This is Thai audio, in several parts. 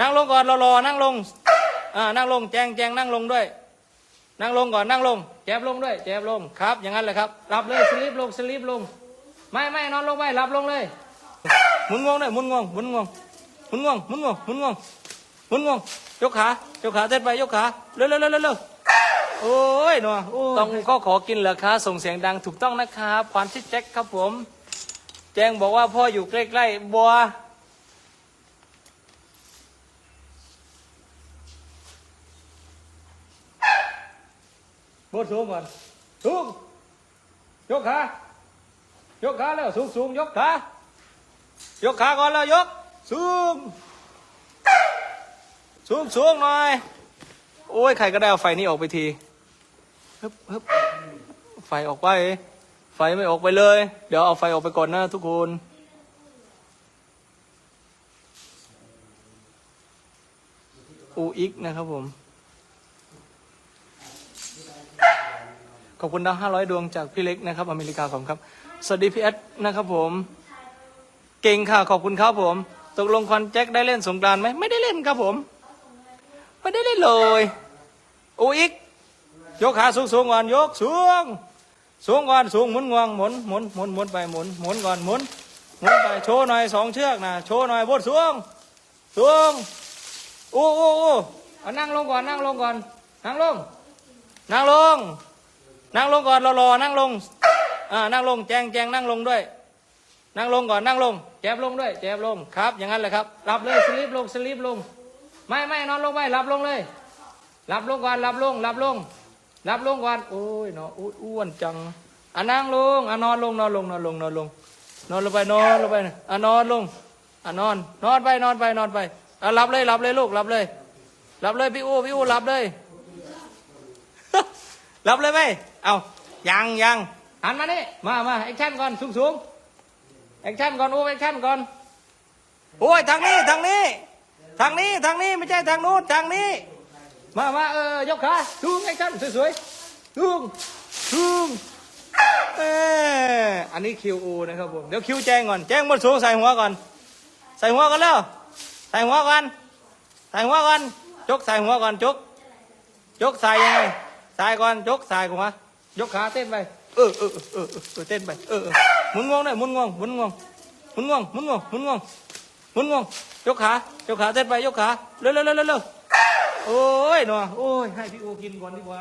นั่งลงก่อนรอๆนั่งลงอ่านั่งลงแจงแจงนั่งลงด้วย นั่งลงก่อนนั่งลง แจบลงด้วย แจบลงครับ อย่างนั้นแหละครับหลับเลยสลิปลงสลิปลง ไม่ไม่นอนลงไปหลับลงเลยหมุนงวงด้วยหมุนงวงหมุนงวงหมุนงวงหมุนงวงหมุนงวงหมุนงวงยกขายกขาเต้นไปยกขาเร็วเร็วเร็วเร็วเร็วโอ้ยหนัวโอ้ยต้องก็ขอกินเหรอคะส่งเสียงดังถูกต้องนะครับควานที่แจ็คครับผม แจ้งบอกว่าพ่ออยู่ใกล้ๆบัว บ ดสูงก่อนสูงยกขายกขาแล้วสูงสูงยกขายกขาก่อนแล้วยก สูง สูงสูงหน่อย โอ้ยใครก็ได้เอาไฟนี้ออกไปทีฮึบฮึบไฟออกไป ไฟไม่ออกไปเลย เดี๋ยวเอาไฟออกไปก่อนนะทุกคนอูอิกนะครับผม ขอบคุณดาวห้าร้อยดวงจากพี่เล็กนะครับ อเมริกาขอบคุณครับ สวัสดีพี่แอดนะครับผม เก่งค่ะ ขอบคุณครับผม ตกลงควันแจ็คได้เล่นสงกรานต์ไหมไม่ได้เล่นครับผม ไม่ได้เล่นเลยอูอีก ยกขาสูงสูงก่อนยกสูง สูงก่อนสูงหมุนงวงหมุนหมุนหมุนหมุนไปหมุนหมุนก่อนหมุนหมุนไปโชว์หน่อยสองเชือกนะโชว์หน่อยบดสูงสูงอู้อู้อู้เอานั่งลงก่อนนั่งลงก่อนนั่งลงนั่งลง นั่งลงก่อนรอๆนั่งลงอ่านั่งลงแจงแจงนั่งลงด้วย นั่งลงก่อนนั่งลง แจบลงด้วยแจบลงครับ อย่างนั้นแหละครับหลับเลยสลิปลงสลิปลง ไม่ไม่นอนลงไปหลับลงเลยหลับลงก่อนหลับลงหลับลงหลับลงก่อนโอ้ยเนาะอ้วนจังอะนั่งลงอะนอนลงนอนลงนอนลงนอนลง นอนลงไปนอนลงไปอะนอนลงอะนอน นอนไปนอนไปนอนไปอะหลับเลยหลับเลยลูกหลับเลยหลับเลยพี่อู้พี่อู้หลับเลย รับเลยไหมเอายังยังหันมานี่มามาแอคชั่นก่อนสูงสูงแอคชั่นก่อนโอ้แอคชั่นก่อนโอ้ยทางนี้ทางนี้ ทางนี้ทางนี้ไม่ใช่ทางนู้นทางนี้ มามาเออยกขาสูงแอคชั่นสวยๆสูงสูงเอออันนี้คิวอูนะครับผมเดี๋ยวคิวแจ้งก่อนแจ้งบนสูงใส่หัวก่อน ใส่หัวกันแล้วใส่หัวก่อนใส่หัวก่อนจกใส่หัวก่อนจกยกสายยังไง ตายก่อนยกสายก่อนวะยกขาเต้นไปเออเออเออเออเต้นไปเออหมุนงวงหน่อยหมุนงวงหมุนงวงหมุนงวงหมุนงวงหมุนงวงหมุนงวงยกขายกขาเต้นไปยกขาเร็วเร็วเร็วเร็วเร็วโอ้ยหนอโอ้ยให้พี่โอกินก่อนดีกว่า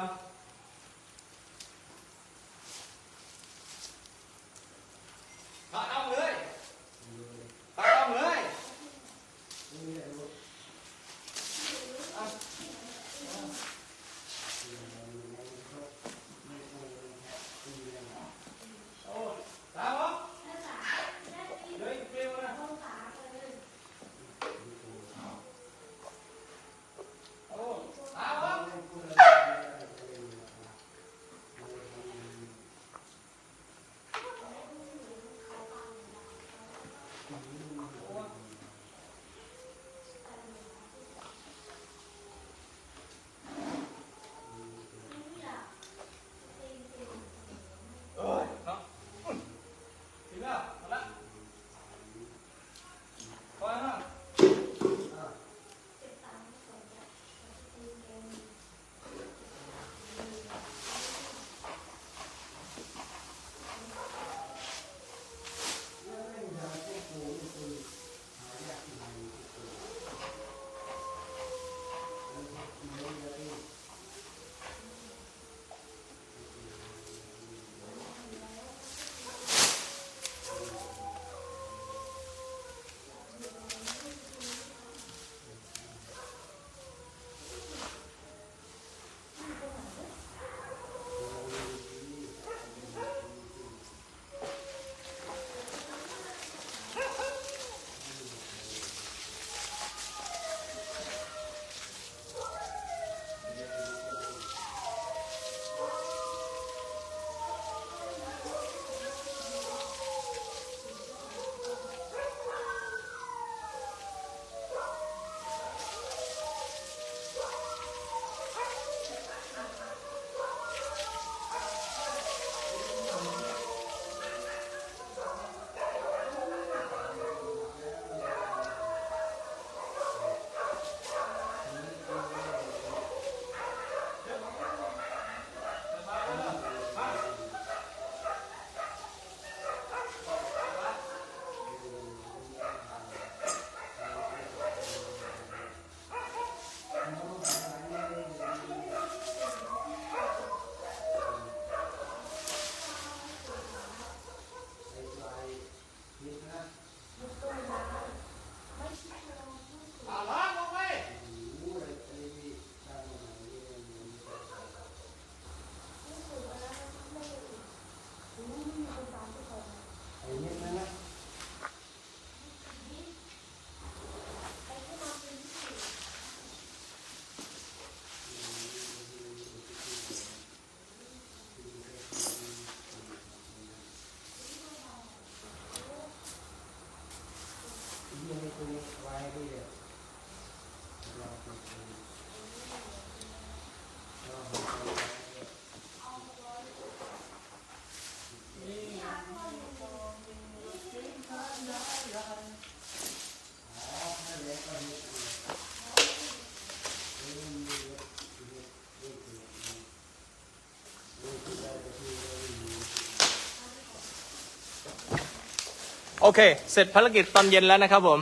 Thank you. โอเค เสร็จภารกิจตอนเย็นแล้วนะครับผม